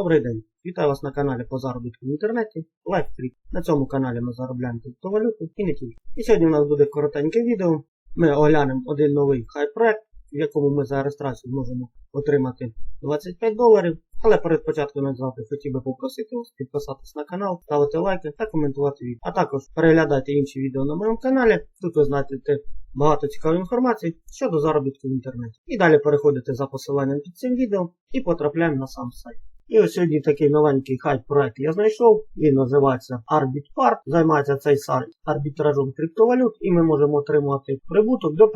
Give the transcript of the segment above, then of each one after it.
Добрий день! Вітаю вас на каналі по заробітку в інтернеті LifeCrypt. На цьому каналі ми заробляємо криптовалюту і не тільки. І сьогодні у нас буде коротеньке відео. Ми оглянемо один новий хай-проект, в якому ми за реєстрацію можемо отримати 25 доларів. Але перед початком назвати хотів би попросити вас підписатись на канал, ставити лайки та коментувати відео. А також переглядайте інші відео на моєму каналі. Тут ви знайдете багато цікавої інформації щодо заробітку в інтернеті. І далі переходите за посиланням під цим відео і потрапляємо на сам сайт. І ось сьогодні такий новенький хайп-проект я знайшов. Він називається ArbitPart. Займається цей сайт арбітражом криптовалют, і ми можемо отримати прибуток до 5%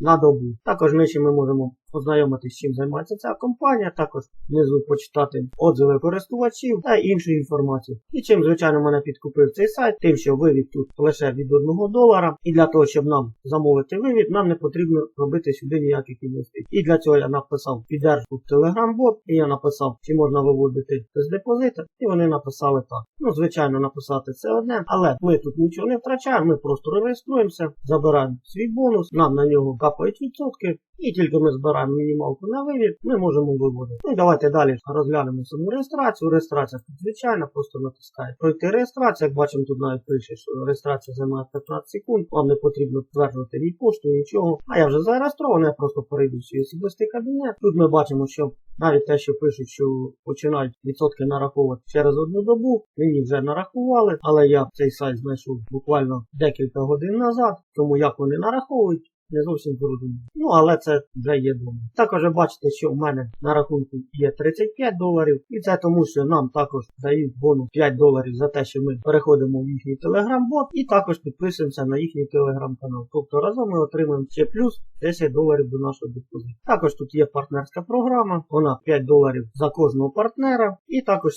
на добу. Також нижче ми можемо ознайомитися, чим займається ця компанія, також внизу почитати отзиви користувачів та іншу інформацію. І чим, звичайно, мене підкупив цей сайт, тим, що вивід тут лише від 1 долара. І для того, щоб нам замовити вивід, нам не потрібно робити сюди ніяких інвестицій. І для цього я написав піддержку в Telegram-бот, і я написав, чи можна виводити з депозита, і вони написали так. Ну, звичайно, написати це одне, але ми тут нічого не втрачаємо, ми просто реєструємося, забираємо свій бонус, нам на нього капають відсотки, і тільки ми збираємо мінімалку на вивід, ми можемо виводити. Ну і давайте далі розглянемо саму реєстрацію. Реєстрація тут звичайна, просто натискає пройти реєстрацію. Як бачимо, тут навіть пише, що реєстрація займає 15 секунд, вам не потрібно підтверджувати ні пошту, нічого. А я вже зареєстрований, я просто перейду в свій особистий кабінет. Тут ми бачимо, що навіть те, що пишуть, що починають відсотки нараховувати через одну добу, мені вже нарахували, але я цей сайт знайшов буквально декілька годин назад, тому як вони нараховують. Не зовсім зрозуміло. Ну, але це вже є дома. Також ви бачите, що в мене на рахунку є 35 доларів. І це тому, що нам також дають бонус 5 доларів за те, що ми переходимо в їхній телеграм-бот і також підписуємося на їхній телеграм-канал. Тобто разом ми отримаємо ще плюс 10 доларів до нашого депозиту. Також тут є партнерська програма, вона 5 доларів за кожного партнера, і також 7%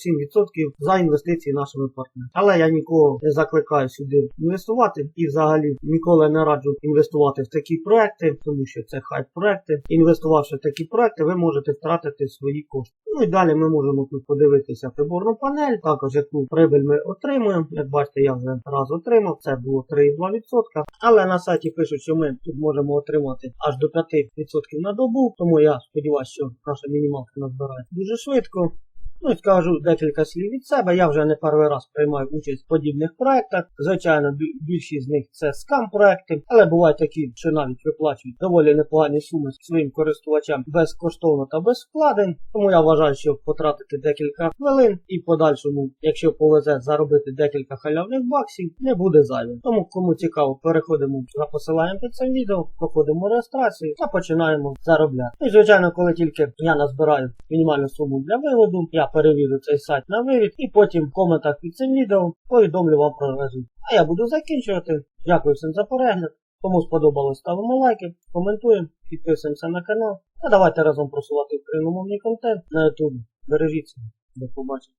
за інвестиції нашими партнерами. Але я нікого не закликаю сюди інвестувати і взагалі ніколи не раджу інвестувати в такі проекти, тому що це хайп-проекти. Інвестувавши в такі проекти, ви можете втратити свої кошти. Ну і далі ми можемо тут подивитися приборну панель, також яку прибиль ми отримуємо. Як бачите, я вже раз отримав, це було 3,2%. Але на сайті пишуть, що ми тут можемо отримати аж до 5% на добу, тому я сподіваюся, що наша мінімалка назбирається дуже швидко. Ну скажу декілька слів від себе. Я вже не перший раз приймаю участь в подібних проектах. Звичайно, більшість з них це скам-проекти, але бувають такі, що навіть виплачують доволі непогані суми своїм користувачам безкоштовно та без вкладень. Тому я вважаю, що потратити декілька хвилин і подальшому, якщо повезе заробити декілька халявних баксів, не буде зайвим. Тому кому цікаво, переходимо за посиланням під цим відео, проходимо реєстрацію та починаємо заробляти. Ну і звичайно, коли тільки я назбираю мінімальну суму для виводу, я перевірю цей сайт на вивід і потім в коментах під цим відео повідомлю вам про результат. А я буду закінчувати. Дякую всім за перегляд. Кому сподобалось, ставимо лайки, коментуємо, підписуємося на канал. Та давайте разом просувати україномовний контент на YouTube. Бережіться. До побачення.